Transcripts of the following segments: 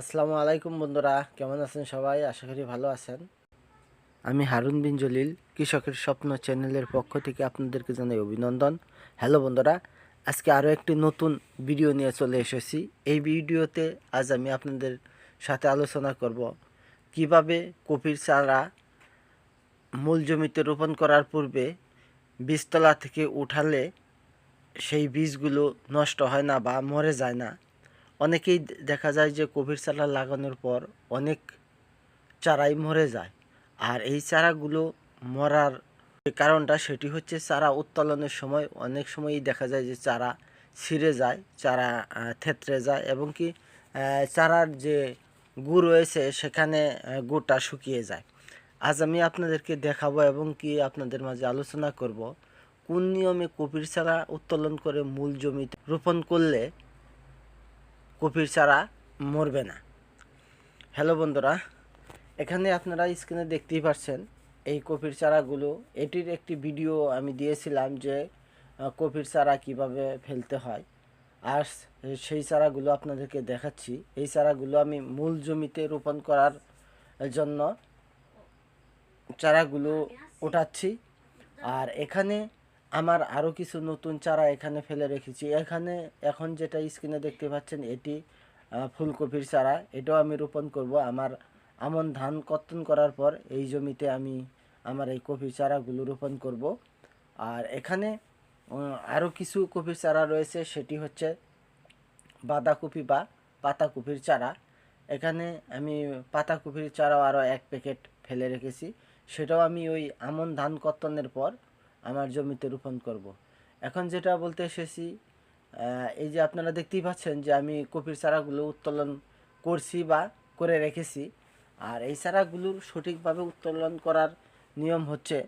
আসসালামু আলাইকুম বন্ধুরা, কেমন আছেন সবাই? আশা করি ভালো আছেন। আমি হারুন বিন জলিল, কৃষকের স্বপ্ন চ্যানেলের পক্ষ থেকে আপনাদেরকে জানাই অভিনন্দন। হ্যালো বন্ধুরা, আজকে আরও একটি নতুন ভিডিও নিয়ে চলে এসেছি। এই ভিডিওতে আজ আমি আপনাদের সাথে আলোচনা করব কীভাবে কপির চারা মূল জমিতে রোপণ করার পূর্বে বীজতলা থেকে উঠালে সেই বীজগুলো নষ্ট হয় না বা মরে যায় না। অনেকেই দেখা যায় যে কোভিড চারা লাগানোর পর অনেক চারাই মরে যায়। আর এই চারাগুলো মরার কারণটা সেটি হচ্ছে চারা উত্তোলনের সময় অনেক সময়ই দেখা যায় যে চারা ছিঁড়ে যায়, চারা থেতরে যায় এবং কি চারার যে গু রয়েছে সেখানে গুটা শুকিয়ে যায়। আজ আমি আপনাদেরকে দেখাবো এবং কি আপনাদের মাঝে আলোচনা করব, কোন নিয়মে কপির চারা উত্তোলন করে মূল জমিতে রোপণ করলে কপির চারা মরবে না। হ্যালো বন্ধুরা, এখানে আপনারা স্ক্রিনে দেখতেই পাচ্ছেন এই কপির চারাগুলো। এটির একটি ভিডিও আমি দিয়েছিলাম যে কপির চারা কীভাবে ফেলতে হয়। আর সেই চারাগুলো আপনাদেরকে দেখাচ্ছি। এই চারাগুলো আমি মূল জমিতে রোপণ করার জন্য চারাগুলো ওঠাচ্ছি। আর এখানে আমার আরও কিছু নতুন চারা এখানে ফেলে রেখেছি। এখানে এখন যেটা স্ক্রিনে দেখতে পাচ্ছেন, এটি ফুলকপির চারা। এটাও আমি রোপণ করব। আমার আমন ধান কর্তন করার পর এই জমিতে আমি আমার এই কপির চারাগুলো রোপণ করব। আর এখানে আরও কিছু কপির চারা রয়েছে। সেটি হচ্ছে বাঁধাকপি বা পাতাকপির চারা। এখানে আমি পাতাকপির চারাও আরও এক প্যাকেট ফেলে রেখেছি। সেটাও আমি ওই আমন ধান কর্তনের পর আমার জমিতে রোপণ করব। এখন যেটা বলতে এসেছি এই যে আপনারা দেখতেই পাচ্ছেন যে আমি কপির চারাগুলো উত্তোলন করছি বা করে রেখেছি আর এই চারাগুলোর সঠিকভাবে উত্তোলন করার নিয়ম হচ্ছে,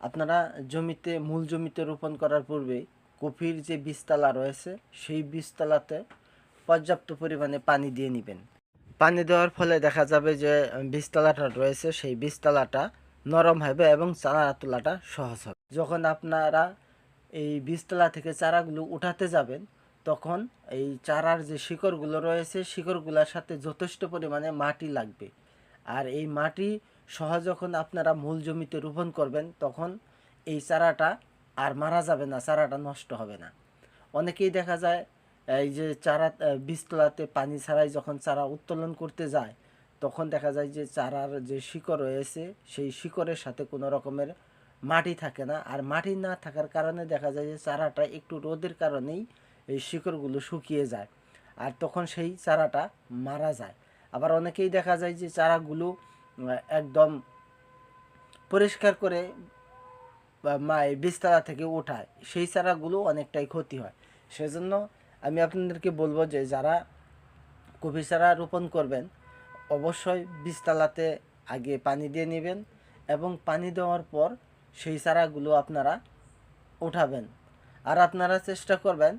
আপনারা জমিতে, মূল জমিতে রোপণ করার পূর্বে কপির যে বীজতলা রয়েছে, সেই বীজতলাতে পর্যাপ্ত পরিমাণে পানি দিয়ে নেবেন পানি দেওয়ার ফলে দেখা যাবে যে বীজতলাটা রয়েছে, সেই বীজতলাটা নরম হবে এবং চারা তোলাটা সহজ হবে। যখন আপনারা এই বীজতলা থেকে চারাগুলো উঠাতে যাবেন, তখন এই চারার যে শিকড়গুলো রয়েছে, শিকড়গুলোর সাথে যথেষ্ট পরিমাণে মাটি লাগবে। আর এই মাটি সহ যখন আপনারা মূল জমিতে রোপণ করবেন, তখন এই চারাটা আর মারা যাবে না, চারাটা নষ্ট হবে না। অনেকেই দেখা যায়, এই যে চারা, বীজতলাতে পানি ছাড়াই যখন চারা উত্তোলন করতে যায় তখন দেখা যায় যে চারার যে শিকড় রয়েছে, সেই শিকড়ের সাথে কোনো রকমের মাটি থাকে না। আর মাটি না থাকার কারণে দেখা যায় যে চারাটা একটু রোদের কারণেই এই শিকড়গুলো শুকিয়ে যায় আর তখন সেই চারাটা মারা যায়। আবার অনেকেই দেখা যায় যে চারাগুলো একদম পরিষ্কার করে, বা মায়ের বীজতলা থেকে ওঠায়। সেই চারাগুলো অনেকটাই ক্ষতি হয়। সেজন্য আমি আপনাদেরকে বলব যে যারা কপি চারা রোপণ করবেন অবশ্যই বীজতলাতে আগে পানি দিয়ে নেবেন এবং পানি দেওয়ার পর সেই চারাগুলো আপনারা উঠাবেন আর আপনারা চেষ্টা করবেন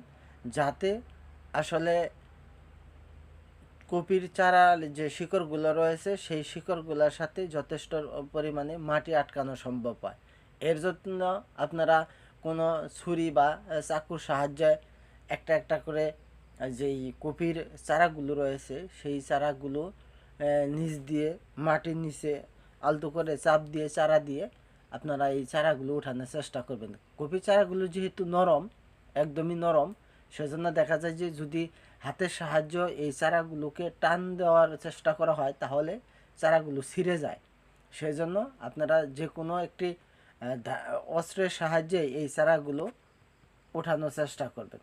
যাতে আসলে কপির চারা যে শিকড়গুলো রয়েছে, সেই শিকড়গুলোর সাথে যথেষ্ট পরিমাণে মাটি আটকানো সম্ভব হয়। এর জন্য আপনারা কোনো ছুরি বা চাকুর সাহায্যে একটা একটা করে যেই কপির চারাগুলো রয়েছে, সেই চারাগুলো নিচ দিয়ে, মাটির নিচে আলতো করে চাপ দিয়ে, চারা দিয়ে আপনারা এই চারাগুলো উঠানোর চেষ্টা করবেন। কপি চারাগুলো যেহেতু নরম, একদমই নরম, সেজন্য দেখা যায় যে যদি হাতের সাহায্য এই চারাগুলোকে টান দেওয়ার চেষ্টা করা হয়, তাহলে চারাগুলো ছিঁড়ে যায়। সেই জন্য আপনারা যে কোনো একটি অস্ত্রের সাহায্যে এই চারাগুলো ওঠানোর চেষ্টা করবেন।